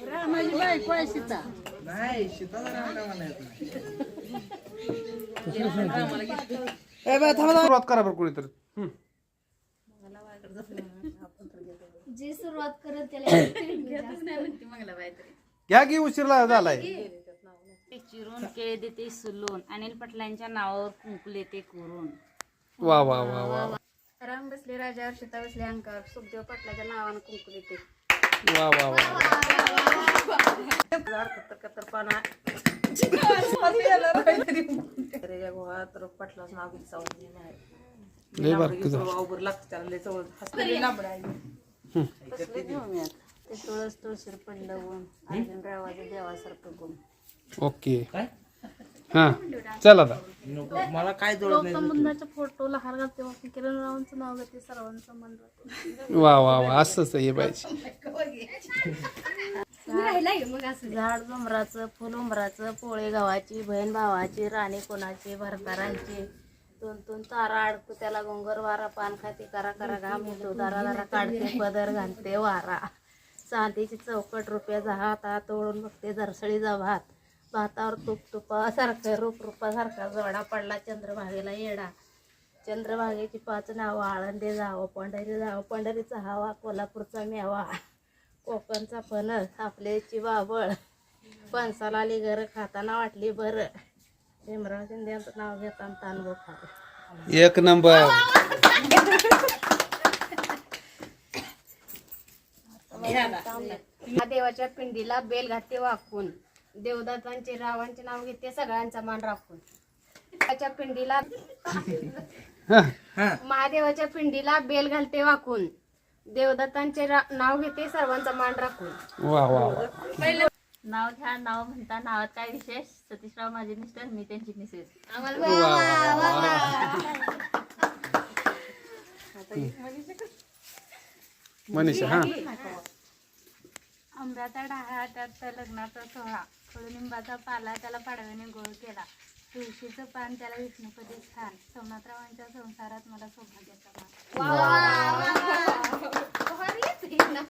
रामाची बायको आहे सीता नाही सीताराम काय म्हणायचं सुरुवात करा बरं कुणीतरी. जे सुरुवात करत त्याला घ्या की उशीर झालाय. चिरून केळे देते सुलून. अनिल पटलांच्या नावावर कुंकू देते कोरून. वा वा वा वा. बसले राजावर सीता बसले अंकावर सुखदेव पाटलाच्या नावानं कुंकू देते. वा वा वा लय बारकं झालं. ते तुळस तुळशीर पडलं ऊन. अर्जुन रावाचं देवासारखं गुण ओके. हा. चल आता नको. मला काय नाही मुंदाच्या फोटोला हार घालते मग किरण रावांचं नाव घेते सर्वांचं मन राहते वा वा वा असंच आहे पाहिजे झाड डोंबराचं फुल उमराचं पोळे गावाची बहीण भावाची राणी कोणाची भरतारांची. दोन दोन तारा अडकू त्याला गोंगर वारा पान खाते करा करा घाम येतो. दारा दारा काढते पदर घालते वारा. चांदीची चौकट रुपयाचा हात हात ओळून बघते झरसळीचा भात भातावर तूप तुपासारखं रूप रूपासारखा जोडा पडला चंद्रभागेला येडा. चंद्रभागेची पाच नावं आळंदे जावं पंढरी जावं. पंढरीचा हवा कोल्हापूरचा मेवा. कोकणचा फणस आपल्याची बाबळ फणसाला आली घर खाताना वाटली बरं भीमराव शिंदेचं नाव घेताना तांदूळ खात. एक नंबर. देवाच्या पिंडीला बेल घाते वाकून. देवदत्तांचे रावांचे नाव घेते सगळ्यांचा मान राखून. देवाच्या पिंडीला महादेवाच्या पिंडीला बेल घालते वाकून. देवदत्तांचे रा- नाव घेते सर्वांचा मान राखून. वा वा वा. नाव घ्या नाव म्हणता नावात काय विशेष? सतीशराव माझे मिस्टर मी त्यांची मिसेस. मनीषा हा. आंब्याचा डहाळा त्यात लग्नाचा सोहळा कडुलिंबाचा पाला त्याला पाडव्याने गोळ केला. तुळशीचं पान त्याला विष्णुपदी स्थान. सोमनाथरावांच्या संसारात मला सौभाग्याचा मान